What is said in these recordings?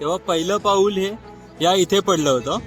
तेव्हा पहिलं पाऊल हे या इथे पडलं होतं.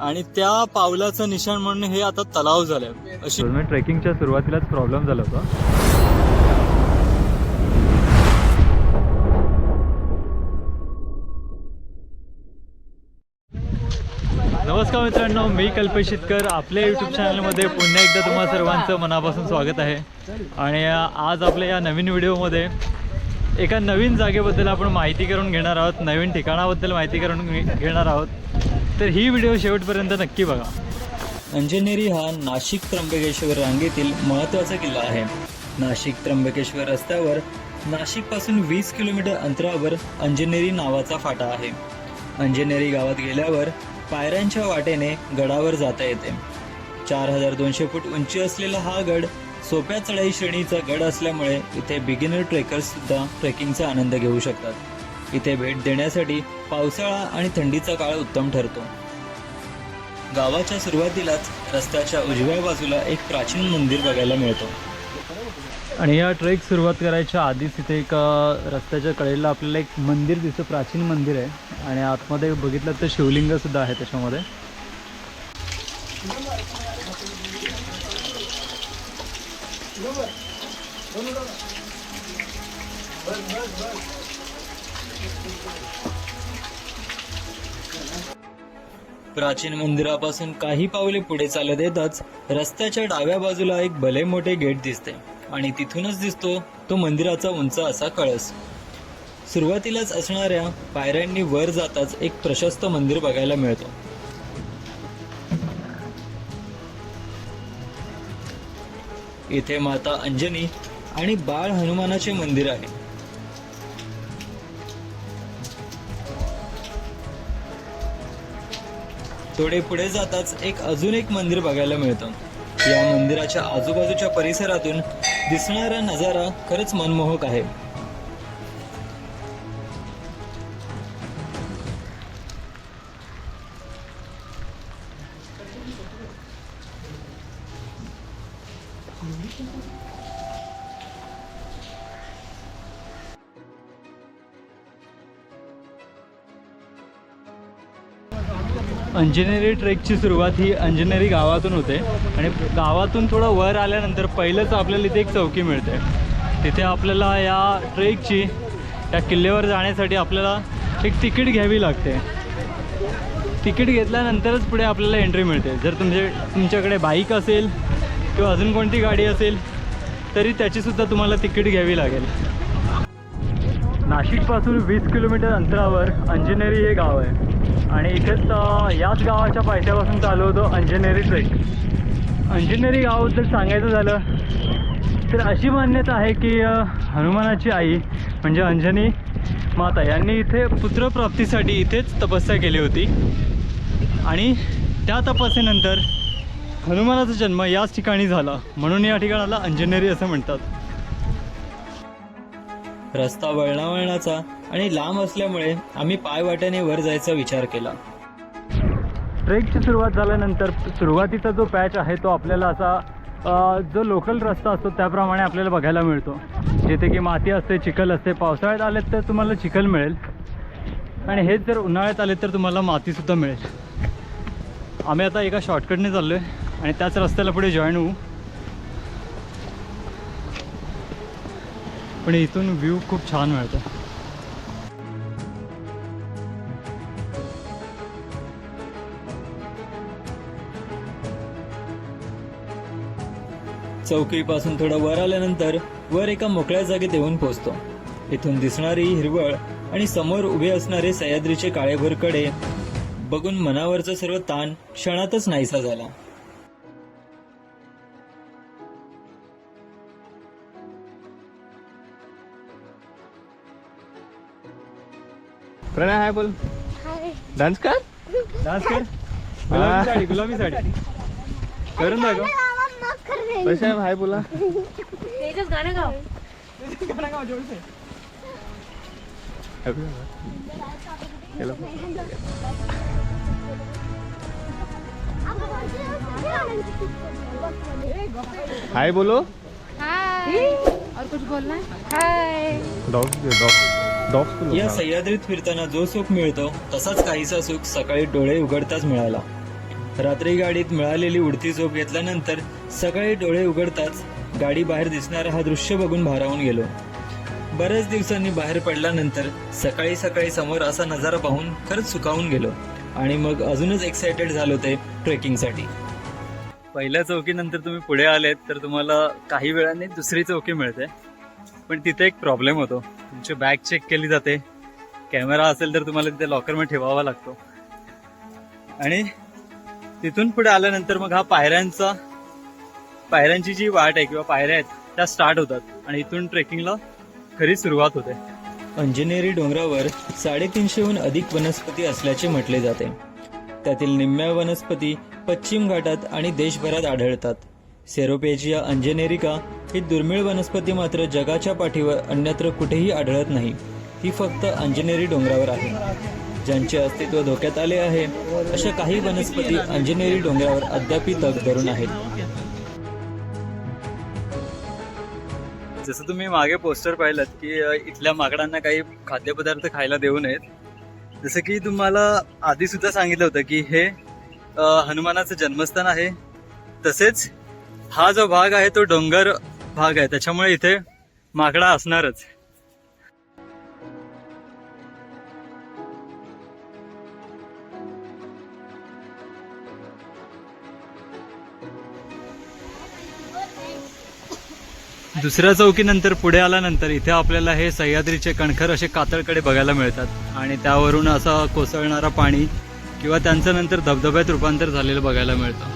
आणि त्या पावलाचं निशाण म्हणून हे आता तलाव झालंय. अशी ट्रेकिंगच्या सुरुवातीलाच प्रॉब्लेम झाला होता. नमस्कार मित्रांनो मी कल्पेश शितकर. आपल्या यूट्यूब चॅनलमध्ये पुन्हा एकदा तुम्हा सर्वांचं मनापासून स्वागत आहे. आणि आज आपल्या या नवीन व्हिडिओमध्ये एका नवीन जागेबद्दल आपण माहिती करून घेणार आहोत नवीन ठिकाणाबद्दल माहिती करून घे- घेणार आहोत. तर ही व्हिडिओ शेवटपर्यंत नक्की बघा. अंजनेरी हा नाशिक त्र्यंबकेश्वर रांगेतील महत्त्वाचा किल्ला आहे. नाशिक त्र्यंबकेश्वर रस्त्यावर नाशिकपासून वीस किलोमीटर अंतरावर अंजनेरी नावाचा फाटा आहे. अंजनेरी गावात गेल्यावर पायऱ्यांच्या वाटेने गडावर जाता येते. चार हजार दोनशे फूट उंची असलेला हा गड सोप्या चढाई श्रेणीचा गड असल्यामुळे इथे बिगिनर ट्रेकर्स सुद्धा ट्रेकिंगचा आनंद घेऊ शकतात. इथे भेट देण्यासाठी पावसाळा आणि थंडीचा काळ उत्तम ठरतो. गावाच्या सुरुवातीलाच रस्त्याच्या उजव्या बाजूला एक प्राचीन मंदिर बघायला मिळतो. आणि या ट्रेक सुरुवात करायच्या आधीच इथे एक रस्त्याच्या कडेला आपल्याला एक मंदिर दिसतं प्राचीन मंदिर आहे. आणि आतमध्ये बघितलं तर शिवलिंग सुद्धा आहे त्याच्यामध्ये. प्राचीन मंदिरापासून काही पावले पुढे चालत येताच रस्त्याच्या डाव्या बाजूला एक भले मोठे गेट दिसते आणि तिथूनच दिसतो तो मंदिराचा उंच असा कळस. सुरुवातीलाच असणाऱ्या पायऱ्यांनी वर जाताच एक प्रशस्त मंदिर बघायला मिळतो. इथे माता अंजनी आणि बाळ हनुमानाचे मंदिर आहे. थोडे पुढे जाताच एक अजून एक मंदिर बघायला मिळतं. या मंदिराच्या आजूबाजूच्या परिसरातून दिसणारा नजारा खरंच मनमोहक आहे. अंजनेरी ट्रेकची सुरुवात ही अंजनेरी गावातून होते आणि गावातून थोडं वर आल्यानंतर पहिलंच आपल्याला इथे एक चौकी मिळते. तिथे आपल्याला या ट्रेकची त्या किल्ल्यावर जाण्यासाठी आपल्याला एक तिकीट घ्यावी लागते. तिकीट घेतल्यानंतरच पुढे आपल्याला एंट्री मिळते. जर तुमचे तुमच्याकडे बाईक असेल किंवा अजून कोणती गाडी असेल तरी त्याचीसुद्धा तुम्हाला तिकीट घ्यावी लागेल. नाशिकपासून वीस किलोमीटर अंतरावर अंजनेरी हे गाव आहे. आणि इथेच याच गावाच्या पायथ्यापासून चालू होतो अंजनेरी ट्रेक अंजनेरी गावाबद्दल सांगायचं झालं तर अशी मान्यता आहे की हनुमानाची आई म्हणजे अंजनी माता यांनी इथे पुत्रप्राप्तीसाठी इथेच तपस्या केली होती. आणि त्या तपस्येनंतर हनुमानाचा जन्म याच ठिकाणी झाला. म्हणून या ठिकाणाला अंजनेरी असं म्हणतात. रस्ता वळणावळणाचा आणि लांब असल्यामुळे आम्ही पायवाट्याने वर जायचा विचार केला. ट्रेकची सुरुवात झाल्यानंतर सुरुवातीचा जो पॅच आहे तो आपल्याला असा जो लोकल रस्ता असतो त्याप्रमाणे आपल्याला बघायला मिळतो. जिथे की माती असते चिखल असते पावसाळ्यात आलेत तर तुम्हाला चिखल मिळेल. आणि हेच जर उन्हाळ्यात आले तर तुम्हाला मातीसुद्धा मिळेल. आम्ही आता एका शॉर्टकटने चाललो आहे आणि त्याच रस्त्याला पुढे जॉईन होऊ. पण इथून व्ह्यू खूप छान मिळतो. चौकीपासून थोडं वर आल्यानंतर वर एका मोकळ्या जागेत येऊन पोहोचतो. इथून दिसणारी हिरवळ आणि समोर उभे असणारे सह्याद्रीचे काळेभोरकडे बघून मनावरचा सर्व ताण क्षणातच नाहीसा झाला. प्रणय हाय बोल. डान्स कर. डान्स कर. गुलाबी साडी गुलाबी साडी. करून दाखव. आहे हाय बोला. तेजस गाणं गाव. Hello. हाय बोलो. हाय और कुछ बोलना है? हाय डॉग डॉग डॉग्स या सह्याद्रीत फिरताना जो सुख मिळतो तसाच काहीसा सुख सकाळी डोळे उघडताच मिळाला. रात्री गाडीत मिळालेली उडती झोप घेतल्यानंतर सकाळी डोळे उघडताच गाडी बाहेर दिसणारा हा दृश्य बघून भारावून गेलो. बऱ्याच दिवसांनी बाहेर पडल्यानंतर सकाळी सकाळी समोर असा नजारा पाहून खरंच सुकावून गेलो आणि मग अजूनच एक्सायटेड झालो ते ट्रेकिंगसाठी पहिल्या चौकीनंतर तुम्ही पुढे आलेत तर तुम्हाला काही वेळाने दुसरी चौकी मिळते. पण तिथे एक प्रॉब्लेम होतो. तुमची बॅग चेक केली जाते. कॅमेरा असेल तर तुम्हाला तिथे लॉकरमध्ये ठेवावा लागतो. आणि तिथून पुढे आल्यानंतर मग हा पायऱ्यांचा पायऱ्यांची जी वाट आहे किंवा पायऱ्या आहेत त्या स्टार्ट होतात. आणि इथून ट्रेकिंगला खरी सुरुवात होते. अंजनेरी डोंगरावर साडेतीनशेहून अधिक वनस्पती असल्याचे म्हटले जाते. त्यातील निम्म्या वनस्पती पश्चिम घाटात आणि देशभरात आढळतात. सेरोपेजिया अंजनेरिका ही दुर्मिळ वनस्पती मात्र जगाच्या पाठीवर अन्यत्र कुठेही आढळत नाही. ही फक्त अंजनेरी डोंगरावर आहे. ज्यांचे अस्तित्व धोक्यात आले आहे अशा काही वनस्पती अंजनेरी डोंगरावर अद्याप तग धरून आहेत. जसं तुम्ही मागे पोस्टर पाहिलं की इथल्या माकडांना काही खाद्यपदार्थ खायला देऊ नयेत. जसं की तुम्हाला आधी सुद्धा सांगितलं होतं की हे हनुमानाचं जन्मस्थान आहे. तसेच हा जो भाग आहे तो डोंगर भाग आहे. त्याच्यामुळे इथे माकडा असणारच. दुसऱ्या चौकीनंतर पुढे आल्यानंतर इथे आपल्याला हे सह्याद्रीचे कणखर असे कातळकडे बघायला मिळतात. आणि त्यावरून असं कोसळणारा पाणी किंवा त्यांचं नंतर धबधब्यात रूपांतर झालेलं बघायला मिळतं.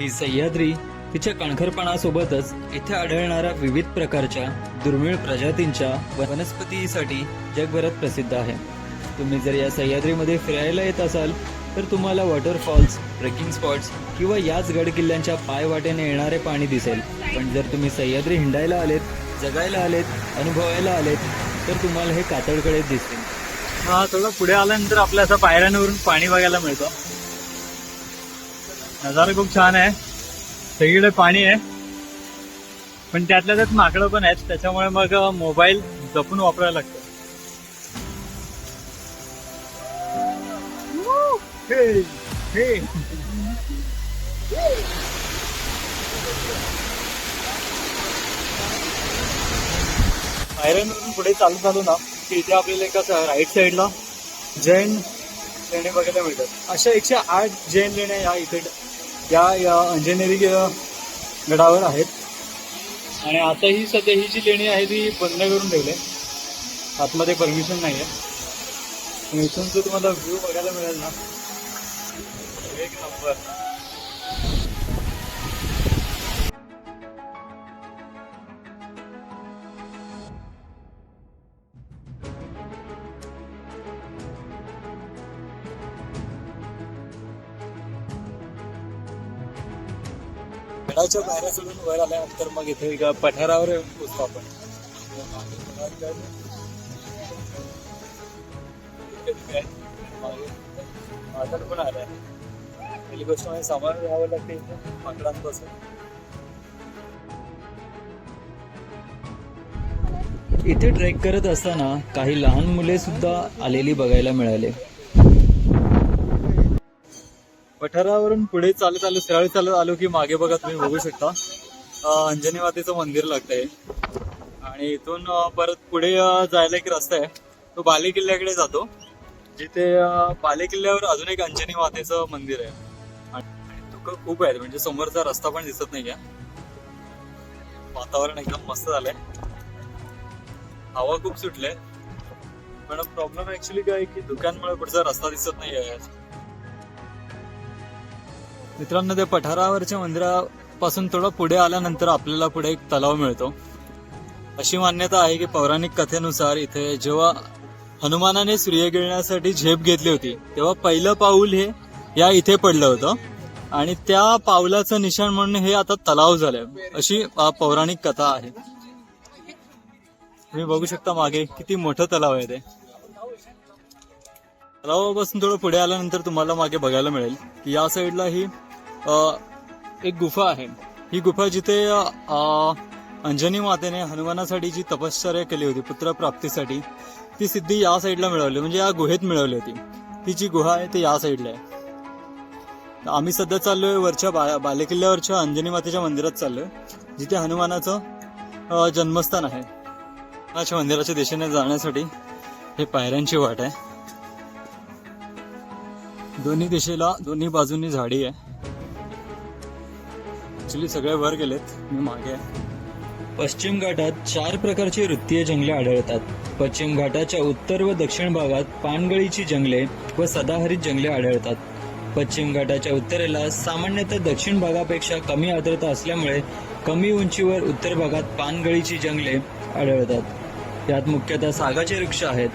ही सह्याद्री तिच्या कणखरपणासोबतच इथे आढळणाऱ्या विविध प्रकारच्या दुर्मिळ प्रजातींच्या वनस्पतीसाठी जगभरात प्रसिद्ध आहे. तुम्ही जर या सह्याद्रीमध्ये फिरायला येत असाल तर तुम्हाला वॉटरफॉल्स ट्रेकिंग स्पॉट्स किंवा याच गड किल्ल्यांच्या पायवाटेने येणारे पाणी दिसेल. पण जर तुम्ही सह्याद्री हिंडायला आलेत जगायला आलेत अनुभवायला आलेत तर तुम्हाला हे कातळकडे दिसतील. हा थोडं पुढे आल्यानंतर आपल्या असं पायऱ्यांवरून पाणी बघायला मिळतं. नजारा खूप छान आहे. सगळीकडे पाणी आहे. पण त्यातल्या त्यात माकडं पण आहेत. त्याच्यामुळे मग मोबाईल जपून वापरायला लागतो. आयरन पुढे चालू चालू ना की इथे आपल्याला एका राईट साईडला जैन लेणे बघायला मिळतात. अशा एकशे आठ जैन लेण्या या इथे या या अंजनेरी गडावर आहेत. आणि आता ही सध्या ही जी लेणी आहे ती बंद करून ठेवली आहे. आतमध्ये परमिशन नाही आहे आणि इथून तुम्हाला व्ह्यू बघायला मिळेल ना. एक नंबर गडाच्या बाहेर सोडून वर आल्यानंतर मग इथे एका पठारावर पोचतो आपण. माकड पण आलाय. पहिली गोष्ट म्हणजे सामान घ्यावं लागते इथे माकडांपासून. इथे ट्रेक करत असताना काही लहान मुले सुद्धा आलेली बघायला मिळाले. पठारावरून पुढे चालत आलो सरळ चालत आलो की मागे बघा तुम्ही बघू शकता. अंजनी मातेचं मंदिर लागतंय. आणि इथून परत पुढे जायला एक रस्ता आहे. तो बाले किल्ल्याकडे जातो. जिथे बालेकिल्ल्यावर बाले किल्ल्यावर अजून एक अंजनी मातेचं मंदिर आहे. आणि धुकं खूप आहेत म्हणजे समोरचा रस्ता पण दिसत नाही वातावरण एकदम मस्त झालंय. हवा खूप सुटले पण प्रॉब्लेम ऍक्च्युली काय की धुक्यांमुळे पुढचा रस्ता दिसत नाही आहे मित्रांनो ते पठारावरच्या मंदिरापासून थोडं पुढे आल्यानंतर आपल्याला पुढे एक तलाव मिळतो. अशी मान्यता आहे की पौराणिक कथेनुसार इथे जेव्हा हनुमानाने सूर्य गिळण्यासाठी झेप घेतली होती तेव्हा पहिलं पाऊल हे या इथे पडलं होतं. आणि त्या पावलाचं निशाण म्हणून हे आता तलाव झालंय. अशी पौराणिक कथा आहे. तुम्ही बघू शकता मागे किती मोठं तलाव आहे ते. तलावापासून थोडं पुढे आल्यानंतर तुम्हाला मागे बघायला मिळेल की या साईडला ही एक गुफा आहे. ही गुफा जिथे अंजनी मातेने हनुमानासाठी जी तपश्चर्या केली होती पुत्रप्राप्तीसाठी ती सिद्धी या साईडला मिळवली म्हणजे या गुहेत मिळवली होती. ती जी गुहा आहे ती या साईडला आहे. आम्ही सध्या चाललोय वरच्या बा बालेकिल्ल्यावरच्या अंजनी मातेच्या मंदिरात चाललोय जिथे हनुमानाचं जन्मस्थान आहे. हनुमानाच्या मंदिराच्या दिशेने जाण्यासाठी हे पायऱ्यांची वाट आहे. दोन्ही दिशेला दोन्ही बाजूंनी झाडी आहे. ऍक्च्युली सगळे वर गेलेत. मी मागे पश्चिम घाटात चार प्रकारची वृत्तीय जंगले आढळतात. पश्चिम घाटाच्या उत्तर व दक्षिण भागात पानगळीची जंगले व सदाहरित जंगले आढळतात. पश्चिम घाटाच्या उत्तरेला सामान्यतः दक्षिण भागापेक्षा कमी आर्द्रता असल्यामुळे कमी उंचीवर उत्तर भागात पानगळीची जंगले आढळतात. यात मुख्यतः सागाचे वृक्ष आहेत.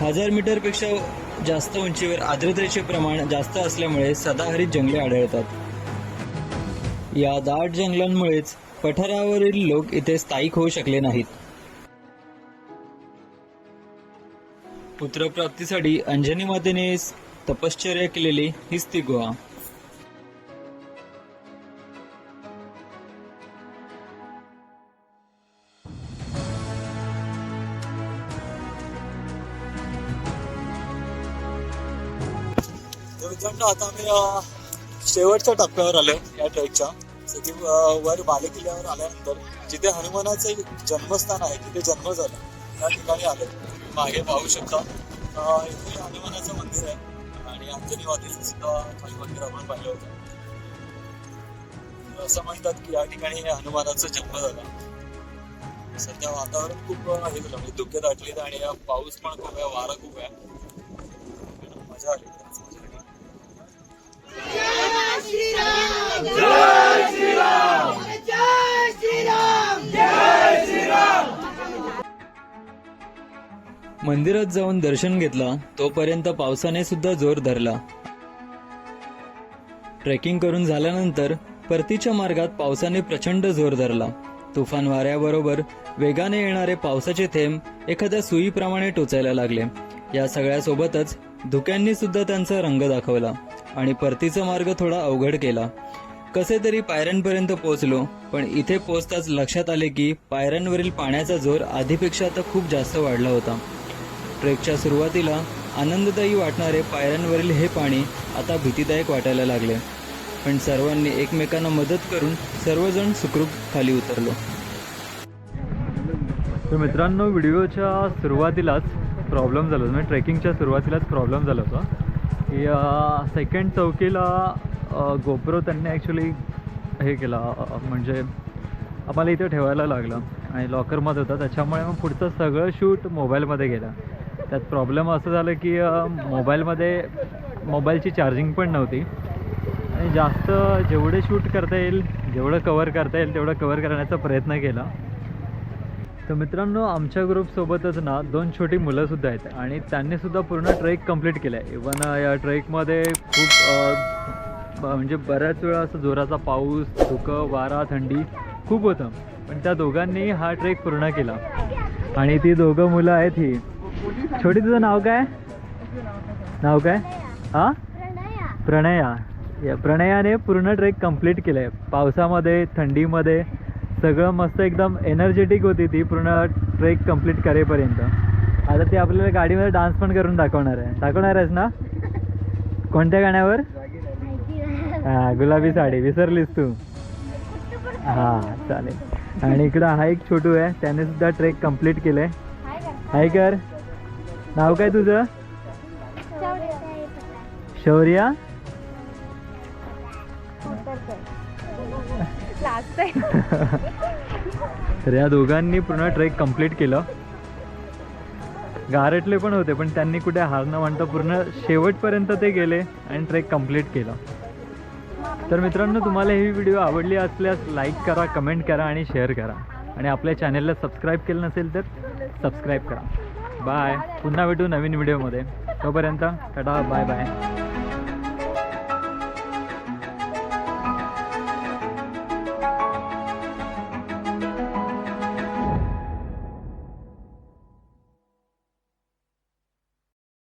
हजार मीटरपेक्षा जास्त उंचीवर आर्द्रतेचे प्रमाण जास्त असल्यामुळे सदाहरित जंगले आढळतात. या दाट जंगलांमुळेच पठारावरील लोक इथे स्थायिक होऊ शकले नाहीत. पुत्रप्राप्तीसाठी अंजनी मातेने तपश्चर्या केलेली हीच ती गुहा. आता आम्ही शेवटच्या टप्प्यावर आलो या ट्रेकच्या सगळी वर बालेकिल्ल्यावर आल्यानंतर जिथे हनुमानाचं एक जन्मस्थान आहे तिथे जन्म झाला. त्या ठिकाणी आलो मागे पाहू शकता. इथे हनुमानाचं मंदिर आहे. आणि अंजनी मातेचं सुद्धा काही मंदिर आपण पाहिलं होतं. असं म्हणतात की या ठिकाणी हनुमानाचा जन्म झाला. सध्या वातावरण खूप हे झालं. म्हणजे धुके दाटलीत आणि पाऊस पण खूप आहे वारा खूप आहे. मजा आली. मंदिरात जाऊन दर्शन घेतला तोपर्यंत पावसाने सुद्धा जोर धरला. ट्रेकिंग करून झाल्यानंतर परतीच्या मार्गात पावसाने प्रचंड जोर धरला. तुफान वाऱ्याबरोबर वेगाने येणारे पावसाचे थेंब एखाद्या सुईप्रमाणे टोचायला लागले. या सगळ्यासोबतच धुक्यांनी सुद्धा त्यांचा रंग दाखवला. आणि परतीचा मार्ग थोडा अवघड केला. कसे तरी पायऱ्यांपर्यंत पोहोचलो पण इथे पोहोचताच लक्षात आले की पायऱ्यांवरील पाण्याचा जोर आधीपेक्षा आता खूप जास्त वाढला होता. ट्रेकच्या सुरुवातीला आनंददायी वाटणारे पायऱ्यांवरील हे पाणी आता भीतीदायक वाटायला लागले. पण सर्वांनी एकमेकांना मदत करून सर्वजण सुखरूप खाली उतरलो. तर मित्रांनो व्हिडिओच्या सुरुवातीलाच प्रॉब्लेम झाला म्हणजे ट्रेकिंगच्या सुरुवातीलाच प्रॉब्लेम झाला होता. की सेकंड चौकीला गोप्रो त्यांनी ॲक्च्युली हे केला म्हणजे आम्हाला इथे ठेवायला लागलं आणि लॉकरमध्ये होता. त्याच्यामुळे मग पुढचं सगळं शूट मोबाईलमध्ये गेलं. त्यात प्रॉब्लेम असं झालं की मोबाईलमध्ये मोबाईलची चार्जिंग पण नव्हती. आणि जास्त जेवढे शूट करता येईल जेवढं कवर करता येईल तेवढं कवर करण्याचा प्रयत्न केला. तर मित्रांनो आमच्या ग्रुपसोबतच ना दोन छोटी मुलंसुद्धा आहेत आणि त्यांनीसुद्धा पूर्ण ट्रेक कंप्लीट केला आहे इवन या ट्रेकमध्ये खूप म्हणजे बऱ्याच वेळा असं जोराचा पाऊस धुकं वारा थंडी खूप होतं. पण त्या दोघांनी हा ट्रेक पूर्ण केला. आणि ती दोघं मुलं आहेत ही. छोटी तुझं नाव काय? नाव काय? हां? प्रणया. या प्रणयाने पूर्ण ट्रेक कंप्लीट केलं आहे पावसामध्ये थंडीमध्ये सगळं मस्त एकदम एनर्जेटिक होती ती पूर्ण ट्रेक कंप्लीट करेपर्यंत. आता ती आपल्याला गाडीमध्ये डान्स पण करून दाखवणार आहे. दाखवणार आहेस ना? कोणत्या गाण्यावर? हा गुलाबी साडी. विसरलीस तू. हां चालेल. आणि इकडं हा एक छोटू आहे. त्याने सुद्धा ट्रेक कंप्लीट केलं आहे हाय कर. नाव काय तुझं? शौर्या? तर या दोघांनी पूर्ण ट्रेक कंप्लीट केलं. गारटले पण होते पण त्यांनी कुठे हार न पूर्ण शेवटपर्यंत ते गेले आणि ट्रेक कंप्लीट केलं. तर मित्रांनो तुम्हाला ही व्हिडिओ आवडली असल्यास लाईक करा कमेंट करा आणि शेअर करा. आणि आपल्या चॅनलला सबस्क्राईब केलं नसेल तर सबस्क्राईब करा. बाय. पुन्हा भेटू नवीन व्हिडिओमध्ये. तोपर्यंत टाटा बाय बाय.